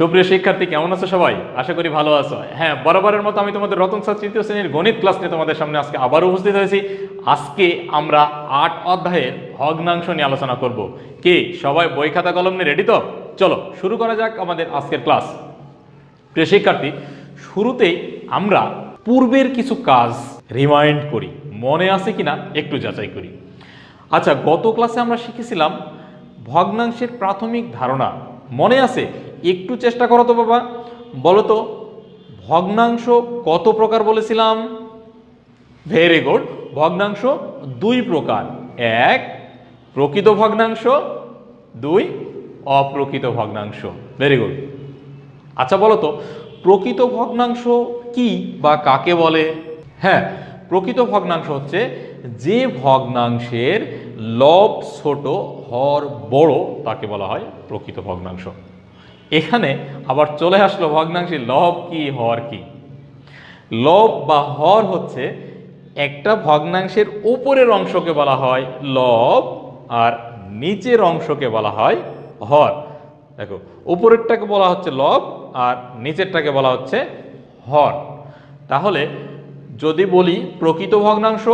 সুপ্রিয় শিক্ষার্থী, কেমন আছো সবাই? আশা করি ভালো আছো। হ্যাঁ বরাবরের মতো আমি তোমাদের রতন স্যার তৃতীয় শ্রেণির গণিত ক্লাস নিয়ে তোমাদের সামনে আজকে আবার উপস্থিত হয়েছি। আজকে আমরা আট অধ্যায়ের ভগ্নাংশ নিয়ে আলোচনা করব। কি? সবাই বই খাতা কলম নিয়ে রেডি তো? চলো, শুরু করা যাক আমাদের আজকের ক্লাস। প্রিয় শিক্ষার্থী, শুরুতেই আমরা পূর্বের কিছু কাজ রিমাইন্ড করি। মনে আছে কিনা একটু যাচাই করি। আচ্ছা গত ক্লাসে আমরা শিখেছিলাম ভগ্নাংশের প্রাথমিক ধারণা। মনে আছে? একটু চেষ্টা করো তো বাবা। বলো তো, ভগ্নাংশ কত প্রকার বলেছিলাম? ভেরি গুড ভগ্নাংশ দুই প্রকার। এক, প্রকৃত ভগ্নাংশ। দুই, অপ্রকৃত ভগ্নাংশ। ভেরি গুড আচ্ছা বলো তো, প্রকৃত ভগ্নাংশ কি বা কাকে বলে? হ্যাঁ প্রকৃত ভগ্নাংশ হচ্ছে যে ভগ্নাংশের লব ছোট হর বড় তাকে বলা হয় প্রকৃত ভগ্নাংশ। এখানে আবার চলে আসলো ভগ্নাংশে লব কি, হর কি। লব বা হর হচ্ছে একটা ভগ্নাংশের উপরের অংশকে বলা হয় লব আর নিচের অংশকে বলা হয় হর। দেখো, উপরেরটাকে বলা হচ্ছে লব আর নিচেরটাকে বলা হচ্ছে হর। তাহলে যদি বলি প্রকৃত ভগ্নাংশ,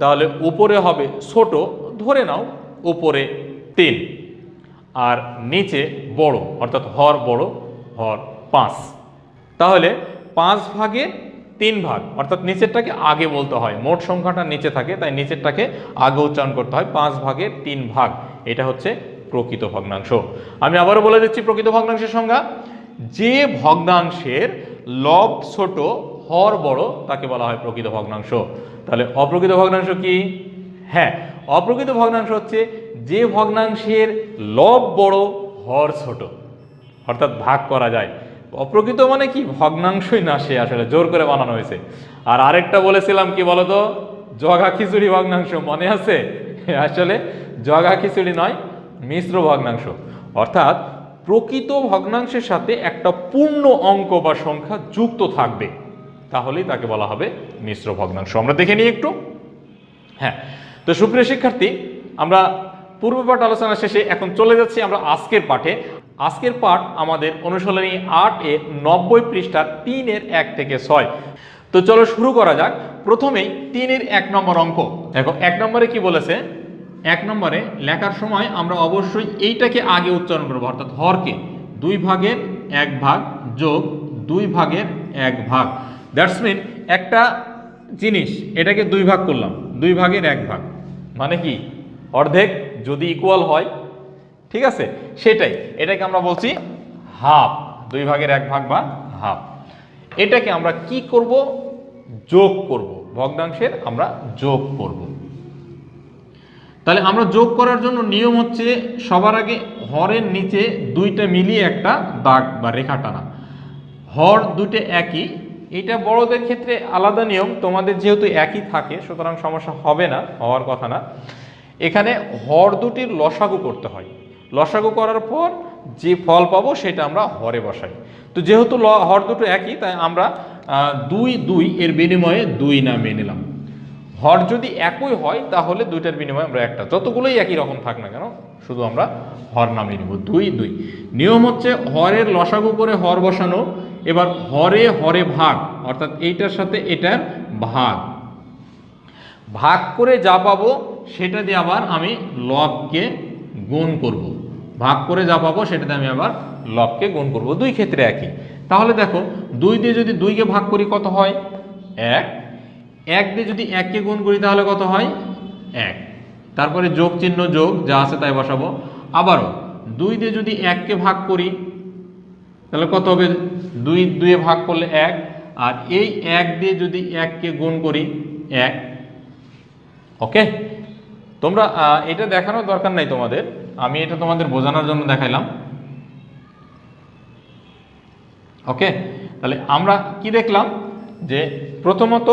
তাহলে উপরে হবে ছোট, ধরে নাও উপরে তিন। আর নিচে বড়, অর্থাৎ হর বড়, হর পাঁচ। তাহলে পাঁচ ভাগের তিন ভাগ, অর্থাৎ নিচেরটাকে আগে বলতে হয়। মোট সংখ্যাটা নিচে থাকে, তাই নিচেরটাকে আগে উচ্চারণ করতে হয় পাঁচ ভাগের তিন ভাগ। এটা হচ্ছে প্রকৃত ভগ্নাংশ। আমি আবারও বলে দিচ্ছি প্রকৃত ভগ্নাংশের সংজ্ঞা। যে ভগ্নাংশের লব ছোট হর বড় তাকে বলা হয় প্রকৃত ভগ্নাংশ। তাহলে অপ্রকৃত ভগ্নাংশ কি? হ্যাঁ অপ্রকৃত ভগ্নাংশ হচ্ছে যে ভগ্নাংশের লব বড়, হর ছোট। অর্থাৎ ভাগ করা যায়। অপ্রকৃত মানে কি? ভগ্নাংশই না সে আসলে, জোর করে বানানো হয়েছে। আর আরেকটা বলেছিলাম কি বলতো? জগা খিচুড়ি ভগ্নাংশ মনে আছে? আসলে জগা খিচুড়ি নয়, মিশ্র ভগ্নাংশ। অর্থাৎ প্রকৃত ভগ্নাংশের সাথে একটা পূর্ণ অঙ্ক বা সংখ্যা যুক্ত থাকবে। তাহলেই তাকে বলা হবে মিশ্র ভগ্নাংশ। আমরা দেখে নিই একটু। হ্যাঁ তো সুপ্রিয় শিক্ষার্থী, আমরা পূর্ব পাঠ আলোচনা শেষে এখন চলে যাচ্ছি আমরা আজকের পাঠে। আজকের পাঠ আমাদের অনুশীলনী আট এ নব্বই পৃষ্ঠার তিনের এক থেকে ছয়। তো চলো শুরু করা যাক। প্রথমেই তিনের এক নম্বর অঙ্ক। দেখো, এক নম্বরে কি বলেছে? এক নম্বরে, লেখার সময় আমরা অবশ্যই এইটাকে আগে উচ্চারণ করব, অর্থাৎ হরকে। দুই ভাগের এক ভাগ যোগ দুই ভাগের এক ভাগ। দ্যাটস মিন একটা জিনিস এটাকে দুই ভাগ করলাম। দুই ভাগের এক ভাগ। মানে কি? অর্ধেক যদি ইকুয়াল হয়, ঠিক আছে? সেটাই। এটাকে আমরা বলছি হাফ দুই ভাগের এক ভাগ বা হাফ এটাকে আমরা কি করব? যোগ করব। ভগ্নাংশের আমরা যোগ করব। তাহলে আমরা যোগ করার জন্য নিয়ম হচ্ছে সবার আগে হরের নিচে দুইটা মিলিয়ে একটা দাগ বা রেখা টানা। হর দুটো একই এটা বড়দের ক্ষেত্রে আলাদা নিয়ম, তোমাদের যেহেতু একই থাকে, সুতরাং সমস্যা হবে না, হওয়ার কথা না। এখানে হর দুটির লসাগু করতে হয়। লসাগু করার পর যে ফল পাবো সেটা আমরা হরে বসাই। তো যেহেতু হর দুটো একই, তাই আমরা দুই দুই এর বিনিময়ে দুই নামিয়ে নিলাম। হর যদি একই হয়, তাহলে দুইটার বিনিময়ে আমরা একটা। যতগুলোই একই রকম থাক না কেন, শুধু আমরা হর নামিয়ে নিব। দুই দুই। নিয়ম হচ্ছে হরের লসাগু করে হর বসানো এবার হরে হরে ভাগ, অর্থাৎ এইটার সাথে এটার ভাগ। ভাগ করে যা পাবো, সেটা দিয়ে আবার আমি লবকে গুণ করব। ভাগ করে যা পাবো, সেটা দিয়ে আমি আবার লবকে গুণ করব। দুই ক্ষেত্রে একই। তাহলে দেখো, দুই দিয়ে যদি দুইকে ভাগ করি, কত হয়? এক। এক দিয়ে যদি এককে গুণ করি, তাহলে কত হয়? এক। তারপরে যোগ চিহ্ন যোগ, যা আছে তাই বসাবো। আবারও, দুই দিয়ে যদি এককে ভাগ করি তাহলে কত হবে? দুই, দুয়ে ভাগ করলে এক। আর এই এক দিয়ে যদি এককে গুণ করি, এক। ওকে? তোমরা এটা দেখানোর দরকার নাই তোমাদের। আমি এটা তোমাদের বোঝানোর জন্য দেখাইলাম। ওকে? তাহলে আমরা কি দেখলাম? যে প্রথমত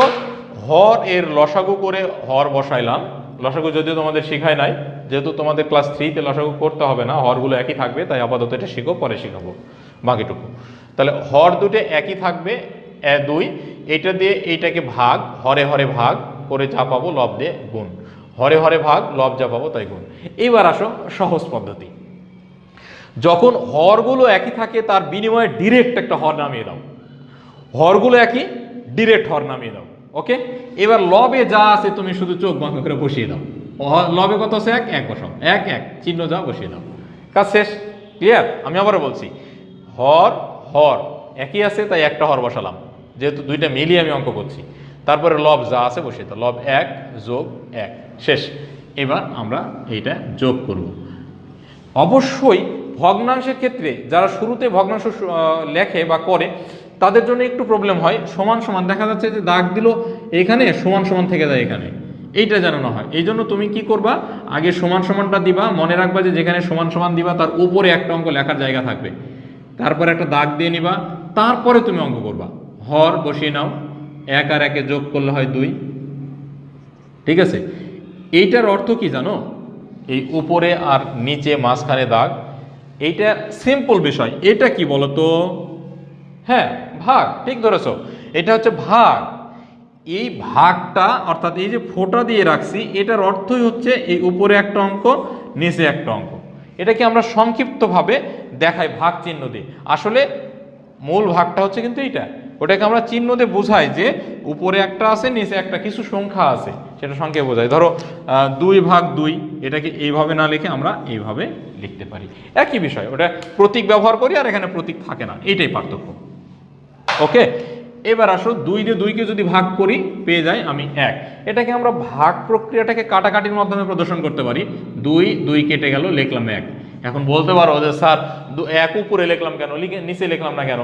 হর এর লসাগু করে হর বসাইলাম। লসাগু যদিও তোমাদের শিখায় নাই, যেহেতু তোমাদের ক্লাস থ্রিতে লসাগু করতে হবে না, হরগুলো একই থাকবে, তাই আপাতত এটা শিখো, পরে শিখাবো। বাকিটুকু তাহলে হর দুটো একই থাকবে দুই, এটা দিয়ে এইটাকে ভাগ, হরে হরে ভাগ করে যা পাবো লব দিয়ে গুণ। হরে হরে ভাগ, লব যা পাবো তাই গুণ। এইবার আসো সহজ পদ্ধতি। যখন হরগুলো একই থাকে, তার বিনিময়ে ডিরেক্ট একটা হর নামিয়ে দাও। হরগুলো একই ডিরেক্ট হর নামিয়ে দাও। ওকে এবার লবে যা আছে তুমি শুধু চোখ বন্ধ করে বসিয়ে দাও। লবে কত আছে? এক এক বসাও। এক এক। চিহ্ন যা বসিয়ে দাও। কাজ শেষ? ক্লিয়ার আমি আবারও বলছি। হর হর। একই আছে, তাই একটা হর বসালাম। যেহেতু দুইটা মিলিয়ে আমি অঙ্ক করছি। তারপরে লব যা আছে বসে দাও। লব এক যোগ এক। শেষ। এবার আমরা এইটা যোগ করব। অবশ্যই ভগ্নাংশের ক্ষেত্রে যারা শুরুতে ভগ্নাংশ লেখে বা করে, তাদের জন্য একটু প্রবলেম হয়। সমান সমান। দেখা যাচ্ছে যে দাগ দিল এখানে, সমান সমান থেকে যায় এখানে। এইটা যেন না হয়। এই জন্য তুমি কি করবা? আগে সমান সমানটা দিবা। মনে রাখবা যে যেখানে সমান সমান দিবা, তার উপরে একটা অঙ্ক লেখার জায়গা থাকবে। তারপরে একটা দাগ দিয়ে নিবা, তারপরে তুমি অঙ্ক করবা। হর বসিয়ে নাও, এক আর একে যোগ করলে হয় দুই। ঠিক আছে? এইটার অর্থ কি জানো? এই উপরে আর নিচে মাঝখানে দাগ, এইটা সিম্পল বিষয়। এটা কি বলতো? হ্যাঁ ভাগ, ঠিক ধরেছো। এটা হচ্ছে ভাগ। এই ভাগটা, অর্থাৎ এই যে ফোঁটা দিয়ে রাখছি, এটার অর্থই হচ্ছে এই উপরে একটা অঙ্ক, নিচে একটা অঙ্ক। এটাকে আমরা সংক্ষিপ্তভাবে দেখাই ভাগ চিহ্ন দিয়ে। আসলে মূল ভাগটা হচ্ছে কিন্তু এইটা। ওটাকে আমরা চিহ্ন দিয়ে বোঝাই যে উপরে একটা আছে, নিচে একটা, কিছু সংখ্যা আছে, সেটা সংখ্যা বোঝাই। ধরো দুই ভাগ দুই, এটাকে এইভাবে না লিখে আমরা এইভাবে লিখতে পারি। একই বিষয়, ওটা প্রতীক ব্যবহার করি আর এখানে প্রতীক থাকে না, এইটাই পার্থক্য। ওকে? এবার আসো, দুই দিয়ে দুইকে যদি ভাগ করি, পেয়ে যাই আমি এক। এটাকে আমরা ভাগ প্রক্রিয়াটাকে কাটাকাটির মাধ্যমে প্রদর্শন করতে পারি। দুই দুই কেটে গেল, লিখলাম এক। এখন বলতে পারো যে, স্যার এক উপরে লিখলাম কেন? লিখে, নিচে লিখলাম না কেন?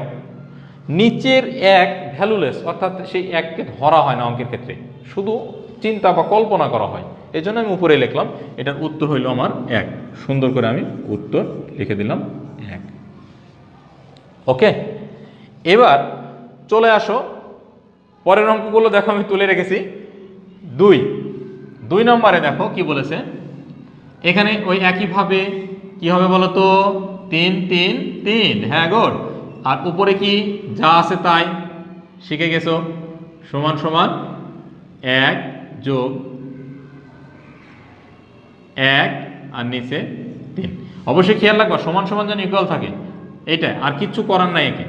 নিচের এক ভ্যালুলেস, অর্থাৎ সেই এককে ধরা হয় না অঙ্কের ক্ষেত্রে। শুধু চিন্তা বা কল্পনা করা হয়। এই জন্য আমি উপরে লিখলাম। এটার উত্তর হইল আমার এক। সুন্দর করে আমি উত্তর লিখে দিলাম এক। ওকে? এবার চলে আসো। পরের অঙ্কগুলো দেখো, আমি তুলে রেখেছি। দুই। দুই নম্বরে দেখো কি বলেছে। এখানে ওই একইভাবে কি হবে বলো তো তিন তিন তিন। হ্যাঁ গোড আর উপরে কি? যা আছে তাই। শিখে গেছো? সমান সমান। এক যোগ এক আর নিচে তিন। অবশ্যই খেয়াল রাখবা, সমান সমান যেন ইকুয়াল থাকে। এটা আর কিচ্ছু করার নাই একে।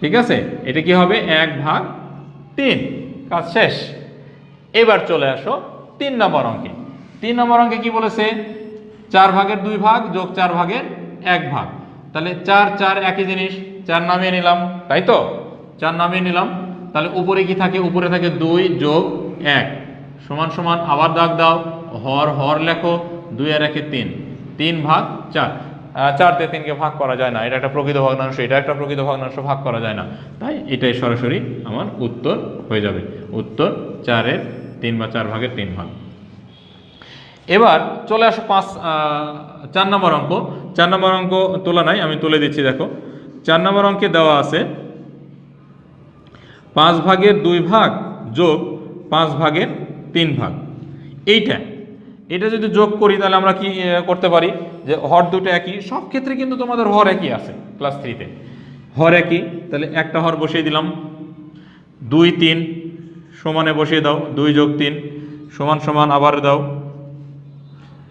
ঠিক আছে? এটা কি হবে? এক ভাগ তিন। কাজ শেষ। এবার চলে আসো তিন নম্বর অঙ্কে। তিন নম্বর অঙ্কে কি বলেছে? চার ভাগের দুই ভাগ যোগ চার ভাগের এক ভাগ। তাহলে চার চার একই জিনিস, চার নামিয়ে নিলাম, তাই তো? চার নামিয়ে নিলাম, তাহলে উপরে কি থাকে? উপরে থাকে দুই যোগ এক। সমান সমান আবার দাগ দাও, হর হর লেখো, দুই আর একে তিন। তিন ভাগ চার। চার দিয়ে তিনকে ভাগ করা যায় না। এটা একটা প্রকৃত ভগ্নাংশ, এটা একটা প্রকৃত ভগ্নাংশ, ভাগ করা যায় না। তাই এটাই সরাসরি আমার উত্তর হয়ে যাবে। উত্তর চারের তিন বা চার ভাগের তিন ভাগ। এবার চলে আসো পাঁচ চার নম্বর অঙ্ক। চার নম্বর অঙ্ক তোলা নাই, আমি তুলে দিচ্ছি, দেখো। চার নম্বর অঙ্কে দেওয়া আছে, পাঁচ ভাগের দুই ভাগ যোগ পাঁচ ভাগের তিন ভাগ। এইটা, এটা যদি যোগ করি, তাহলে আমরা কি করতে পারি? যে হর দুটো একই, সব ক্ষেত্রে কিন্তু তোমাদের হর একই আছে ক্লাস থ্রিতে হর একই, তাহলে একটা হর বসিয়ে দিলাম। দুই, তিন, সমানে বসিয়ে দাও, দুই যোগ তিন, সমান সমান আবার দাও।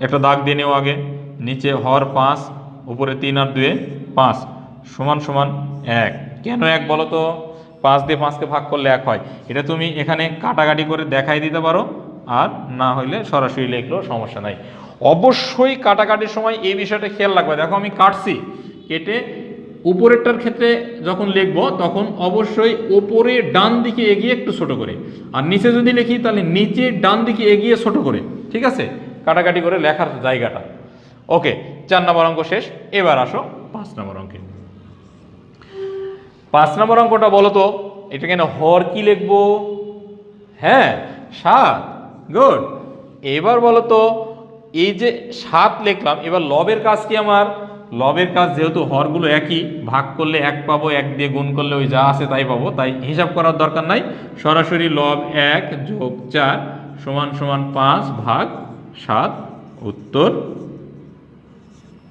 একটা দাগ দিয়ে নেও আগে। নিচে হর পাঁচ, উপরে তিন আর দুয়ে পাঁচ। সমান সমান এক। কেন এক বলো তো? পাঁচ দিয়ে পাঁচকে ভাগ করলে এক হয়। এটা তুমি এখানে কাটাকাটি করে দেখাই দিতে পারো, আর না হইলে সরাসরি লিখলেও সমস্যা নাই। অবশ্যই কাটাকাটির সময় এই বিষয়টা খেয়াল রাখবে। দেখো আমি কাটছি, কেটে উপরেরটার ক্ষেত্রে যখন লিখব, তখন অবশ্যই ওপরে ডান দিকে এগিয়ে একটু ছোট করে। আর নিচে যদি লিখি, তাহলে নিচে ডান দিকে এগিয়ে ছোট করে। ঠিক আছে? কাটাকাটি করে লেখার জায়গাটা। ওকে, চার নম্বর অঙ্ক শেষ। এবার আসো পাঁচ নম্বর অঙ্কে। পাঁচ নম্বর অঙ্কটা বলো তো, এটা কেন হর কি লিখব? হ্যাঁ সাত, গুড। এবার বলো তো, এই যে সাত লিখলাম, এবার লবের কাজ কি আমার? লবের কাজ যেহেতু হরগুলো একই, ভাগ করলে এক পাবো, এক দিয়ে গুণ করলে ওই যা আছে তাই পাবো, তাই হিসাব করার দরকার নাই। সরাসরি লব এক যোগ চার সমান সমান পাঁচ ভাগ সাত, উত্তর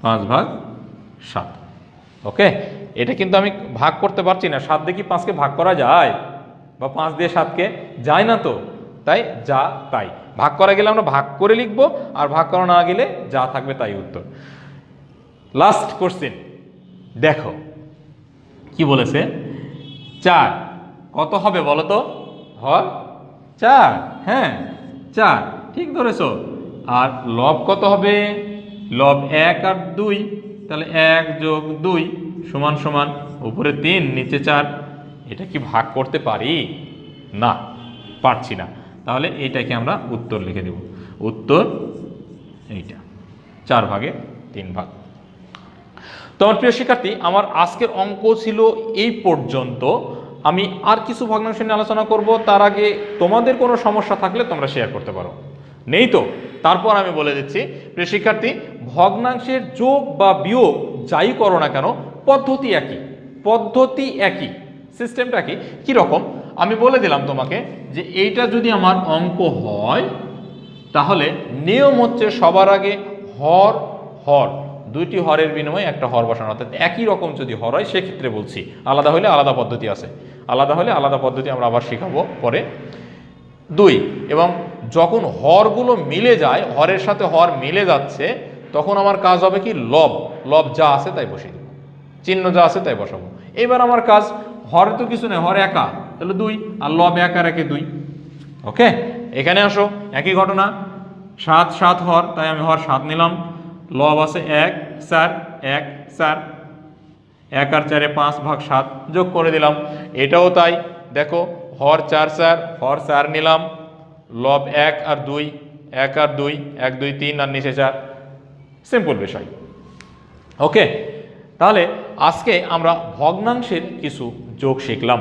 পাঁচ ভাগ সাত। ওকে এটা কিন্তু আমি ভাগ করতে পারছি না। সাত দিয়ে কি পাঁচকে ভাগ করা যায়? বা পাঁচ দিয়ে সাতকে যায় না তো? তাই যা, তাই। ভাগ করা গেলে আমরা ভাগ করে লিখব, আর ভাগ করা না গেলে যা থাকবে তাই উত্তর। লাস্ট কোশ্চেন দেখো, কি বলেছে? চার। কত হবে বলো তো? হর চার। হ্যাঁ চার। ঠিক ধরেছো। আর লব কত হবে? লব এক আর দুই, তাহলে এক যোগ দুই সমান সমান উপরে তিন, নিচে চার। এটা কি ভাগ করতে পারি? না, পারছি না। তাহলে এইটাকে আমরা উত্তর লিখে দেব। উত্তর এইটা, চার ভাগে তিন ভাগ। তোমার প্রিয় শিক্ষার্থী, আমার আজকের অঙ্ক ছিল এই পর্যন্ত। আমি আর কিছু ভগ্নাংশ নিয়ে আলোচনা করব। তার আগে তোমাদের কোনো সমস্যা থাকলে তোমরা শেয়ার করতে পারো। নেই তো? তারপর আমি বলে দিচ্ছি, প্রিয় শিক্ষার্থী, ভগ্নাংশের যোগ বা বিয়োগ যাই করো না কেন, পদ্ধতি একই। পদ্ধতি একই। সিস্টেমটা কি? কীরকম? আমি বলে দিলাম তোমাকে যে এইটা যদি আমার অঙ্ক হয়, তাহলে নিয়ম হচ্ছে সবার আগে হর হর। দুইটি হরের বিনিময়ে একটা হর বসানো। অর্থাৎ একই রকম যদি হর হয়, সেক্ষেত্রে বলছি, আলাদা হলে আলাদা পদ্ধতি আছে। আলাদা হলে আলাদা পদ্ধতি আমরা আবার শেখাবো পরে। দুই, এবং যখন হরগুলো মিলে যায়, হরের সাথে হর মিলে যাচ্ছে, তখন আমার কাজ হবে কি? লব। লব যা আছে তাই বসিয়ে দেবো। চিহ্ন যা আছে তাই বসাবো। এবার আমার কাজ, হর তো কিছু নেই, হর একা। তাহলে দুই, আর লব একা রেখে দুই। ওকে? এখানে আসো, একই ঘটনা। সাত সাত হর, তাই আমি হর সাত নিলাম। লব আছে এক, চার এক চার। এক আর চারে পাঁচ ভাগ সাত যোগ করে দিলাম। এটাও তাই। দেখো, হর চার চার, হর চার নিলাম। লব এক আর দুই, এক আর দুই, এক, দুই, তিন আর নিচে চার। সিম্পল বিষয়। ওকে তাহলে আজকে আমরা ভগ্নাংশের কিছু যোগ শিখলাম।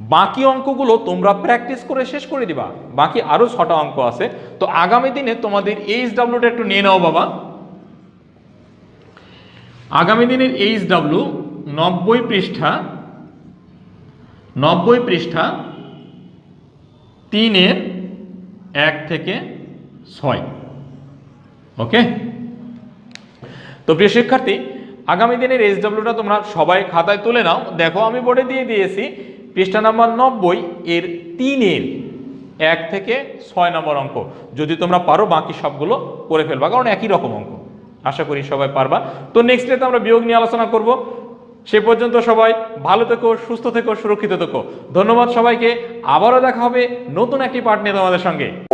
বাকি অঙ্কগুলো তোমরা প্র্যাকটিস করে শেষ করে দিবা। বাকি আরও ছটা অঙ্ক আছে। তো আগামী দিনে তোমাদের এইচ ডাব্লিউটা একটু নিয়ে নাও বাবা। আগামী দিনের এইচ ডাব্লিউ নব্বই পৃষ্ঠা নব্বই পৃষ্ঠা, তিনের এক থেকে ছয়। ওকে তো প্রিয় শিক্ষার্থী, আগামী দিনের এইচ ডাব্লিউটা তোমরা সবাই খাতায় তুলে নাও। দেখো, আমি বোর্ডে দিয়ে দিয়েছি, পৃষ্ঠা নাম্বার নব্বই এর তিনের এক থেকে ছয় নম্বর অঙ্ক। যদি তোমরা পারো, বাকি সবগুলো করে ফেলবা, কারণ একই রকম অঙ্ক। আশা করি সবাই পারবা। তো নেক্সট ডেতে আমরা বিয়োগ নিয়ে আলোচনা করব। সে পর্যন্ত সবাই ভালো থেকো, সুস্থ থেকো, সুরক্ষিত থেকো। ধন্যবাদ সবাইকে। আবারও দেখা হবে নতুন একটি পার্ট নিয়ে তোমাদের সঙ্গে।